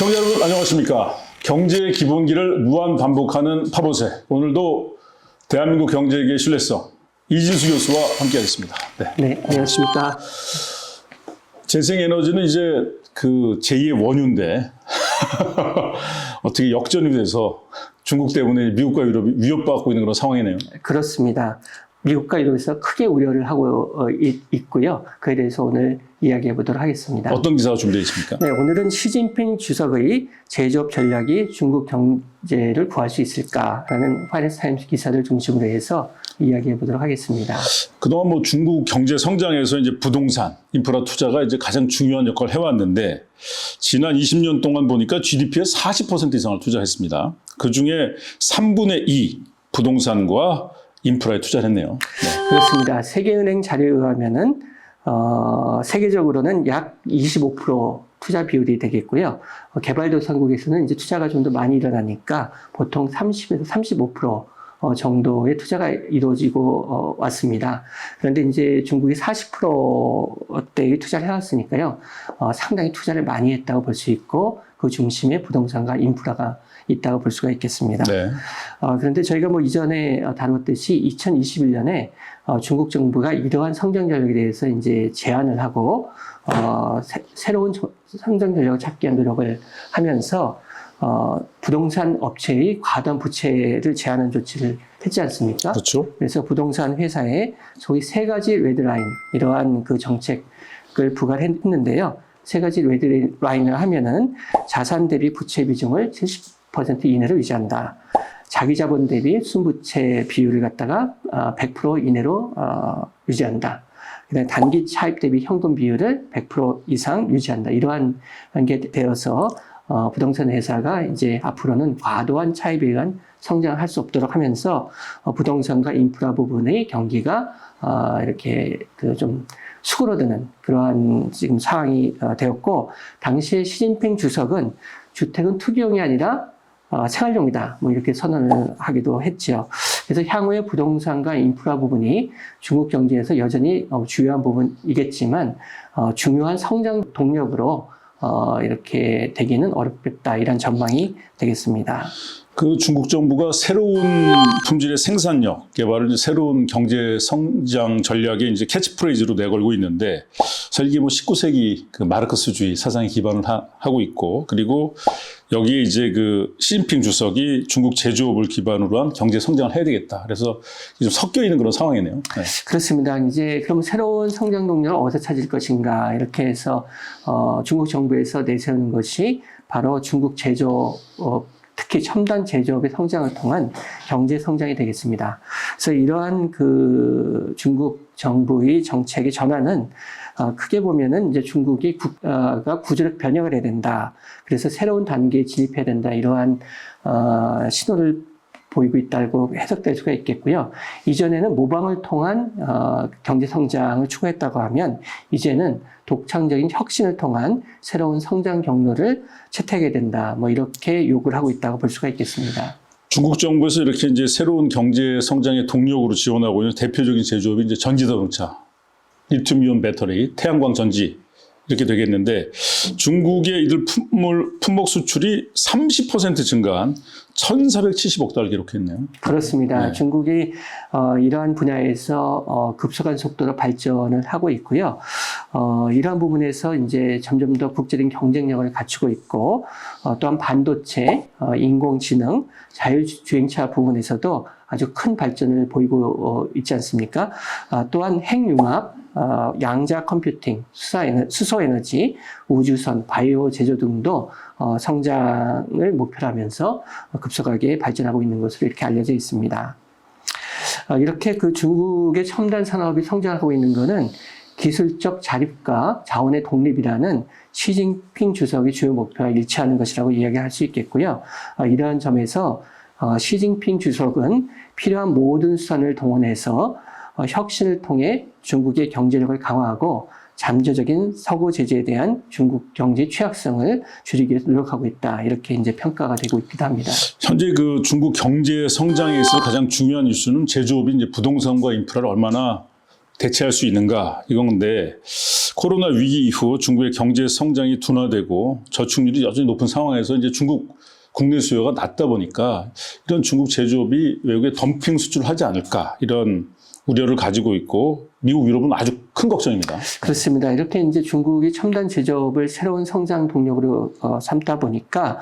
시청자 여러분 안녕하십니까. 경제의 기본기를 무한 반복하는 파보세. 오늘도 대한민국 경제의 신뢰성 이진수 교수와 함께하겠습니다. 네. 네, 안녕하십니까. 재생에너지는 이제 그 제2의 원유인데 어떻게 역전이 돼서 중국 때문에 미국과 유럽이 위협받고 있는 그런 상황이네요. 그렇습니다. 미국과 유럽에서 크게 우려를 하고 어, 있, 있고요. 그에 대해서 오늘 이야기해 보도록 하겠습니다. 어떤 기사가 준비되어 있습니까? 네, 오늘은 시진핑 주석의 제조업 전략이 중국 경제를 구할 수 있을까라는 파이낸스 타임스 기사를 중심으로 해서 이야기해 보도록 하겠습니다. 그동안 뭐 중국 경제 성장에서 이제 부동산, 인프라 투자가 이제 가장 중요한 역할을 해왔는데 지난 20년 동안 보니까 GDP의 40% 이상을 투자했습니다. 그 중에 3분의 2 부동산과 인프라에 투자를 했네요. 네. 그렇습니다. 세계은행 자료에 의하면은 어, 세계적으로는 약 25% 투자 비율이 되겠고요. 어, 개발도상국에서는 이제 투자가 좀 더 많이 일어나니까 보통 30에서 35% 어, 정도의 투자가 이루어지고 어, 왔습니다. 그런데 이제 중국이 40%대의 투자를 해왔으니까요. 어, 상당히 투자를 많이 했다고 볼 수 있고 그 중심에 부동산과 인프라가 있다고 볼 수가 있겠습니다. 네. 어, 그런데 저희가 뭐 이전에 어, 다뤘듯이 2021년에 어, 중국 정부가 이러한 성장 전략에 대해서 이제 제안을 하고 어, 새, 로운 성장 전략을 찾기 위한 노력을 하면서 어, 부동산 업체의 과도한 부채를 제한하는 조치를 했지 않습니까? 그렇죠. 그래서 부동산 회사에 소위 세 가지 레드라인 이러한 그 정책을 부과를 했는데요. 세 가지 레드라인을 하면은 자산 대비 부채 비중을 70% 이내로 유지한다. 자기 자본 대비 순부채 비율을 갖다가 100% 이내로 어, 유지한다. 그다음에 단기 차입 대비 현금 비율을 100% 이상 유지한다. 이러한 게 되어서 어, 부동산 회사가 이제 앞으로는 과도한 차입에 의한 성장을 할수 없도록 하면서 어, 부동산과 인프라 부분의 경기가 어, 이렇게 그 좀 수그러드는 그러한 지금 상황이 어, 되었고 당시에 시진핑 주석은 주택은 투기용이 아니라 어, 생활용이다. 뭐 이렇게 선언을 하기도 했지요. 그래서 향후에 부동산과 인프라 부분이 중국 경제에서 여전히 어, 주요한 부분이겠지만 어, 중요한 성장 동력으로 어, 이렇게 되기는 어렵겠다. 이런 전망이 되겠습니다. 그 중국 정부가 새로운 품질의 생산력 개발을 새로운 경제 성장 전략에 이제 캐치프레이즈로 내걸고 있는데 사실 뭐 19세기 그 마르크스주의 사상에 기반을 하, 고 있고 그리고 여기에 이제 그 시진핑 주석이 중국 제조업을 기반으로 한 경제 성장을 해야 되겠다. 그래서 좀 섞여 있는 그런 상황이네요. 네. 그렇습니다. 이제 그럼 새로운 성장 동력을 어디서 찾을 것인가 이렇게 해서 어, 중국 정부에서 내세우는 것이 바로 중국 제조업 특히 첨단 제조업의 성장을 통한 경제 성장이 되겠습니다. 그래서 이러한 그 중국 정부의 정책의 전환은 어, 크게 보면은 이제 중국이 국가가 구조력 변형을 해야 된다. 그래서 새로운 단계에 진입해야 된다. 이러한 어, 신호를 보이고 있다고 해석될 수가 있겠고요. 이전에는 모방을 통한 어, 경제 성장을 추구했다고 하면 이제는 독창적인 혁신을 통한 새로운 성장 경로를 채택해야 된다. 뭐 이렇게 요구를 하고 있다고 볼 수가 있겠습니다. 중국 정부에서 이렇게 이제 새로운 경제 성장의 동력으로 지원하고 있는 대표적인 제조업이 이제 전지 자동차, 리튬이온 배터리, 태양광 전지 이렇게 되겠는데 중국의 이들 품물 품목 수출이 30% 증가한 1,470억 달러 기록했네요. 그렇습니다. 네. 중국이 어, 이러한 분야에서 어, 급속한 속도로 발전을 하고 있고요. 어, 이러한 부분에서 이제 점점 더 국제적인 경쟁력을 갖추고 있고 어, 또한 반도체, 어, 인공지능, 자율주행차 부분에서도 아주 큰 발전을 보이고 어, 있지 않습니까? 아, 또한 핵융합, 어, 양자 컴퓨팅, 수소 에너지, 우주선, 바이오 제조 등도 어, 성장을 목표로 하면서 급속하게 발전하고 있는 것으로 이렇게 알려져 있습니다. 어, 이렇게 그 중국의 첨단 산업이 성장하고 있는 것은 기술적 자립과 자원의 독립이라는 시진핑 주석의 주요 목표와 일치하는 것이라고 이야기할 수 있겠고요. 어, 이러한 점에서 어, 시진핑 주석은 필요한 모든 수단을 동원해서 어, 혁신을 통해 중국의 경제력을 강화하고 잠재적인 서구 제재에 대한 중국 경제 취약성을 줄이기 위해서 노력하고 있다. 이렇게 이제 평가가 되고 있기도 합니다. 현재 그 중국 경제 성장에 있어 가장 중요한 이슈는 제조업이 이제 부동산과 인프라를 얼마나 대체할 수 있는가 이건데 코로나 위기 이후 중국의 경제 성장이 둔화되고 저축률이 여전히 높은 상황에서 이제 중국 국내 수요가 낮다 보니까 이런 중국 제조업이 외국에 덤핑 수출을 하지 않을까 이런 우려를 가지고 있고 미국 유럽은 아주 큰 걱정입니다. 그렇습니다. 이렇게 이제 중국이 첨단 제조업을 새로운 성장 동력으로 어, 삼다 보니까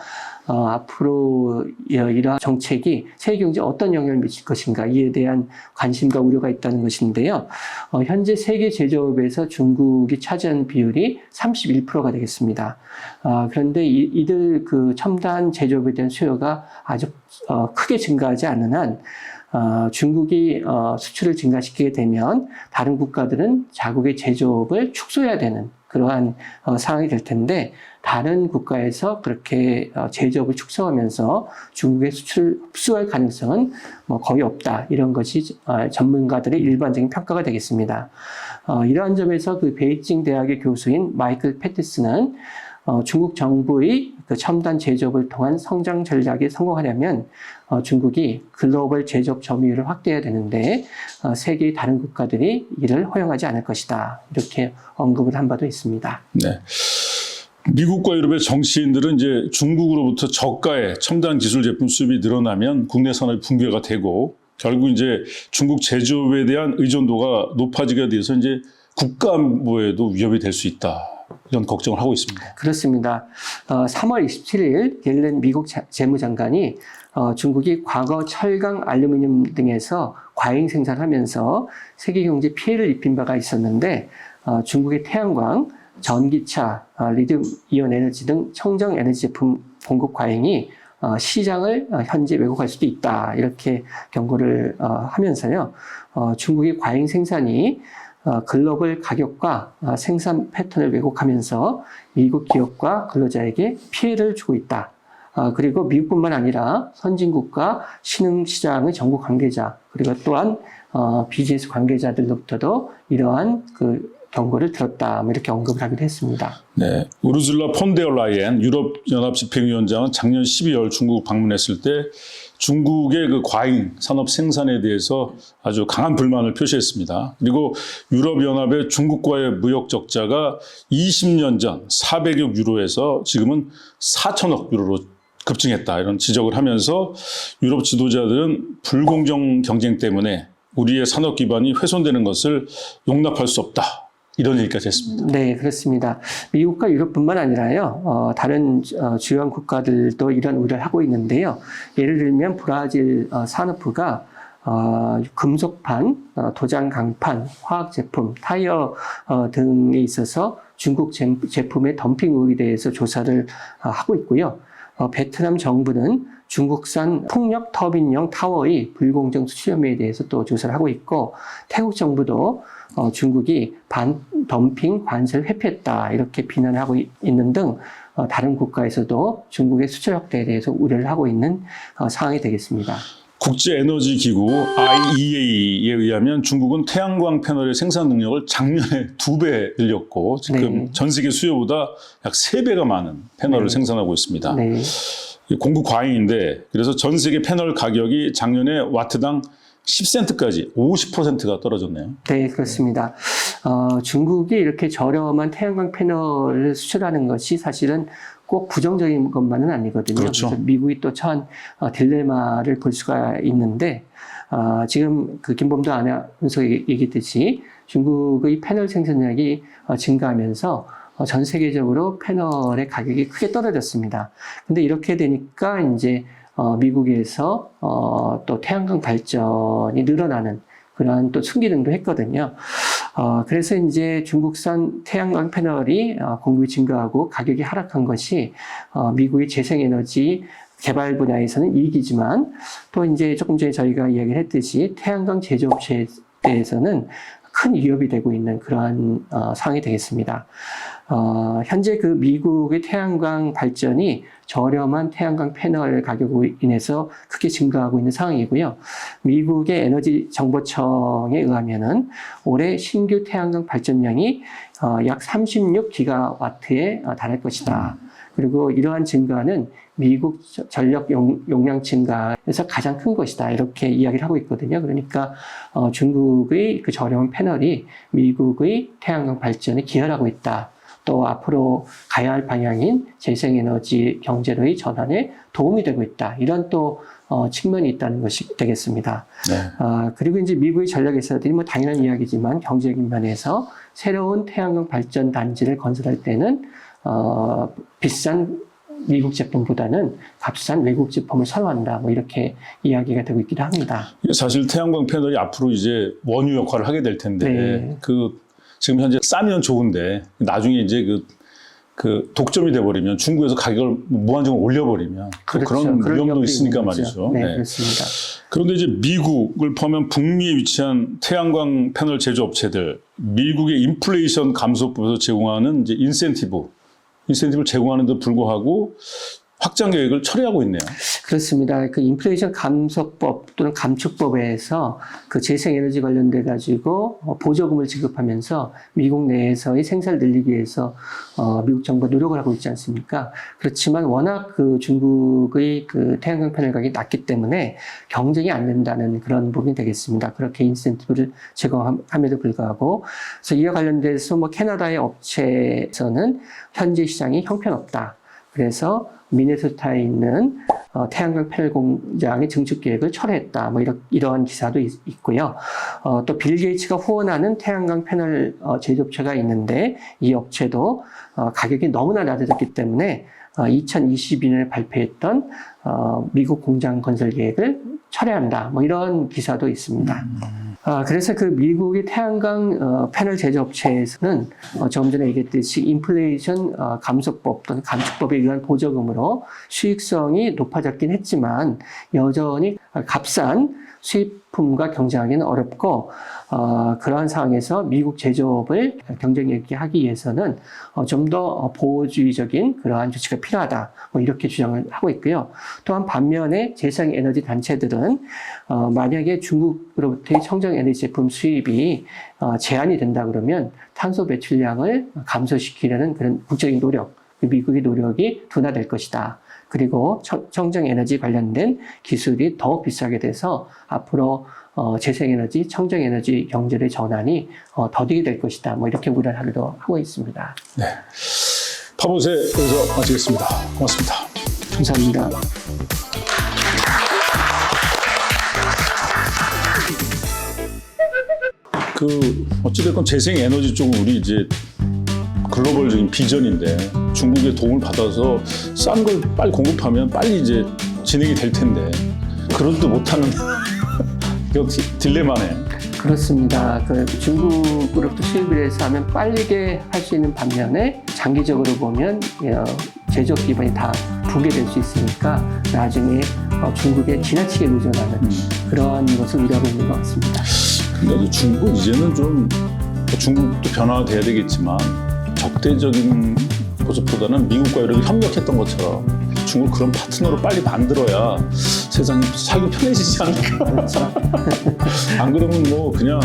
어, 앞으로 이- 이러한 정책이 세계 경제에 어떤 영향을 미칠 것인가 이에 대한 관심과 우려가 있다는 것인데요. 어, 현재 세계 제조업에서 중국이 차지하는 비율이 31%가 되겠습니다. 아, 그런데 이, 이들 그 첨단 제조업에 대한 수요가 아주 어, 크게 증가하지 않는 한 어, 중국이 어, 수출을 증가시키게 되면 다른 국가들은 자국의 제조업을 축소해야 되는 그러한 어, 상황이 될 텐데 다른 국가에서 그렇게 어, 제조업을 축소하면서 중국의 수출을 흡수할 가능성은 뭐 거의 없다 이런 것이 어, 전문가들의 일반적인 평가가 되겠습니다. 어, 이러한 점에서 그 베이징 대학의 교수인 마이클 패티스는 어, 중국 정부의 그 첨단 제조업을 통한 성장 전략에 성공하려면 어, 중국이 글로벌 제조업 점유율을 확대해야 되는데 어, 세계의 다른 국가들이 이를 허용하지 않을 것이다 이렇게 언급을 한 바도 있습니다. 네. 미국과 유럽의 정치인들은 이제 중국으로부터 저가의 첨단 기술 제품 수입이 늘어나면 국내 산업이 붕괴가 되고 결국 이제 중국 제조업에 대한 의존도가 높아지게 돼서 이제 국가 안보에도 위협이 될 수 있다. 이런 걱정을 하고 있습니다. 그렇습니다. 어, 3월 27일 옐렌 미국 자- 재무장관이 어, 중국이 과거 철강, 알루미늄 등에서 과잉 생산하면서 세계 경제 피해를 입힌 바가 있었는데 어, 중국의 태양광, 전기차, 어, 리튬 이온 에너지 등 청정 에너지 제품 공급 과잉이 어, 시장을 어, 현재 왜곡할 수도 있다 이렇게 경고를 어, 하면서요 어, 중국의 과잉 생산이 어, 글로벌 가격과 어, 생산 패턴을 왜곡하면서 미국 기업과 근로자에게 피해를 주고 있다. 어, 그리고 미국뿐만 아니라 선진국과 신흥시장의 정부 관계자 그리고 또한 어, 비즈니스 관계자들로부터도 이러한 그 경고를 들었다. 뭐 이렇게 언급을 하기도 했습니다. 네. 우르줄라 폰데어 라이엔 유럽 연합 집행위원장은 작년 12월 중국 방문했을 때 중국의 그 과잉 산업 생산에 대해서 아주 강한 불만을 표시했습니다. 그리고 유럽 연합의 중국과의 무역 적자가 20년 전 400억 유로에서 지금은 4천억 유로로 급증했다 이런 지적을 하면서 유럽 지도자들은 불공정 경쟁 때문에 우리의 산업 기반이 훼손되는 것을 용납할 수 없다. 이런 얘기까지 했습니다. 네, 그렇습니다. 미국과 유럽뿐만 아니라요, 어, 다른 어, 주요한 국가들도 이런 우려를 하고 있는데요. 예를 들면 브라질 어, 산업부가 어, 금속판, 어, 도장 강판, 화학 제품, 타이어 어, 등에 있어서 중국 제, 제품의 덤핑 의혹에 대해서 조사를 어, 하고 있고요. 어, 베트남 정부는 중국산 풍력 터빈용 타워의 불공정 수출 혐의에 대해서 또 조사를 하고 있고 태국 정부도 어, 중국이 반 덤핑 관세를 회피했다 이렇게 비난하고 이- 있는 등 어, 다른 국가에서도 중국의 수출 확대에 대해서 우려를 하고 있는 어, 상황이 되겠습니다. 국제에너지기구 IEA에 의하면 중국은 태양광 패널의 생산 능력을 작년에 두 배 늘렸고 지금 네. 전 세계 수요보다 약 세 배가 많은 패널을 네. 생산하고 있습니다. 네, 이 공급 과잉인데 그래서 전 세계 패널 가격이 작년에 와트당 10센트까지 50%가 떨어졌네요. 네 그렇습니다. 어, 중국이 이렇게 저렴한 태양광 패널을 수출하는 것이 사실은 꼭 부정적인 것만은 아니거든요. 그렇죠. 래서 미국이 또 처한 어, 딜레마를 볼 수가 있는데 어, 지금 그 김범도 아나운서 얘기했듯이 중국의 패널 생산량이 어, 증가하면서 어, 전 세계적으로 패널의 가격이 크게 떨어졌습니다. 근데 이렇게 되니까 이제 어, 미국에서 어, 또 태양광 발전이 늘어나는 그러한 또 순기능도 했거든요. 어, 그래서 이제 중국산 태양광 패널이 어, 공급이 증가하고 가격이 하락한 것이 어, 미국의 재생에너지 개발 분야에서는 이익이지만 또 이제 조금 전에 저희가 이야기를 했듯이 태양광 제조업체에 대해서는 큰 위협이 되고 있는 그러한 어, 상황이 되겠습니다. 어, 현재 그 미국의 태양광 발전이 저렴한 태양광 패널 가격으로 인해서 크게 증가하고 있는 상황이고요. 미국의 에너지 정보청에 의하면은 올해 신규 태양광 발전량이 어, 약 36기가와트에 어, 달할 것이다. 그리고 이러한 증가는 미국 저- 전력 용, 용량 증가에서 가장 큰 것이다. 이렇게 이야기를 하고 있거든요. 그러니까 어, 중국의 그 저렴한 패널이 미국의 태양광 발전에 기여하고 있다. 또 앞으로 가야 할 방향인 재생에너지 경제로의 전환에 도움이 되고 있다. 이런 또 어, 측면이 있다는 것이 되겠습니다. 네. 아, 그리고 이제 미국의 전략 회사들이 뭐 당연한 이야기지만 경제적인 면에서 새로운 태양광 발전 단지를 건설할 때는 어, 비싼 미국 제품보다는 값싼 외국 제품을 선호한다. 뭐 이렇게 이야기가 되고 있기도 합니다. 사실 태양광 패널이 앞으로 이제 원유 역할을 하게 될 텐데 네. 그 지금 현재 싸면 좋은데 나중에 이제 그, 그 독점이 돼버리면 중국에서 가격을 무한정으로 올려버리면 또 그런 그런 위험도 있으니까. 말이죠. 네, 네. 그렇습니다. 그런데 이제 미국을 포함한 북미에 위치한 태양광 패널 제조업체들, 미국의 인플레이션 감소법에서 제공하는 이제 인센티브, 인센티브를 제공하는데 불구하고 확장 계획을 철회하고 있네요. 그렇습니다. 그 인플레이션 감소법 또는 감축법에서 그 재생에너지 관련돼 가지고 어, 보조금을 지급하면서 미국 내에서의 생산을 늘리기 위해서 어, 미국 정부가 노력을 하고 있지 않습니까? 그렇지만 워낙 그 중국의 그 태양광 패널 가격이 낮기 때문에 경쟁이 안 된다는 그런 부분이 되겠습니다. 그렇게 인센티브를 제공함에도 불구하고 그래서 이와 관련돼서 뭐 캐나다의 업체에서는 현재 시장이 형편없다. 그래서 미네소타에 있는 어, 태양광 패널 공장의 증축 계획을 철회했다. 뭐 이러, 이러한 기사도 있, 고요 어, 또 빌 게이츠가 후원하는 태양광 패널 어, 제조업체가 있는데 이 업체도 어, 가격이 너무나 낮아졌기 때문에 어, 2022년에 발표했던 어, 미국 공장 건설 계획을 철회한다. 뭐 이런 기사도 있습니다. 아, 그래서 그 미국의 태양광 어, 패널 제조업체에서는 어, 조금 전에 얘기했듯이 인플레이션 어, 감소법 또는 감축법에 의한 보조금으로 수익성이 높아졌긴 했지만 여전히 값싼 수입품과 경쟁하기는 어렵고 어, 그러한 상황에서 미국 제조업을 경쟁 있게 하기 위해서는 어, 좀 더 보호주의적인 그러한 조치가 필요하다. 뭐 이렇게 주장을 하고 있고요. 또한 반면에 재생 에너지 단체들은 어, 만약에 중국으로부터의 청정 에너지 제품 수입이 어, 제한이 된다 그러면 탄소 배출량을 감소시키려는 그런 국제적인 노력, 그 미국의 노력이 둔화될 것이다. 그리고 청- 청정 에너지 관련된 기술이 더 비싸게 돼서 앞으로 어, 재생에너지, 청정에너지 경제의 전환이 어, 더디게 될 것이다. 뭐 이렇게 우려를 하기도 하고 있습니다. 파보세 여기서 마치겠습니다. 고맙습니다. 감사합니다. 그 어찌됐건 재생 에너지 쪽은 우리 이제 글로벌적인 비전인데 중국의 도움을 받아서 싼 걸 빨리 공급하면 빨리 이제 진행이 될 텐데 그러지도 못하는 디- 딜레마네. 그렇습니다. 그 중국으로부터 수입을 해서 하면 빠르게 할 수 있는 반면에 장기적으로 보면 어, 제조업 기반이 다 붕괴될 수 있으니까 나중에 어, 중국에 지나치게 의존하는 그런 것을 우려하고 있는 것 같습니다. 중국은 이제는 좀 중국도 변화가 돼야 되겠지만 적대적인 모습보다는 미국과 이렇게 협력했던 것처럼 중국 그런 파트너를 빨리 만들어야 세상이 살기 편해지지 않을까. 안 그러면 뭐 그냥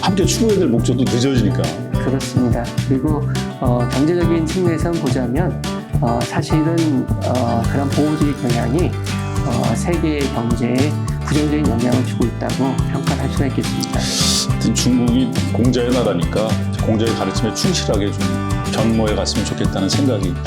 함께 추구해야 될 목적도 늦어지니까. 그렇습니다. 그리고 어, 경제적인 측면에서 보자면 어, 사실은 어, 그런 보호주의 경향이 어, 세계 경제에 부정적인 영향을 주고 있다고 평가할 수가 있겠습니다. 중국이 공자의 나라니까 공자의 가르침에 충실하게 좀 변모해 갔으면 좋겠다는 생각이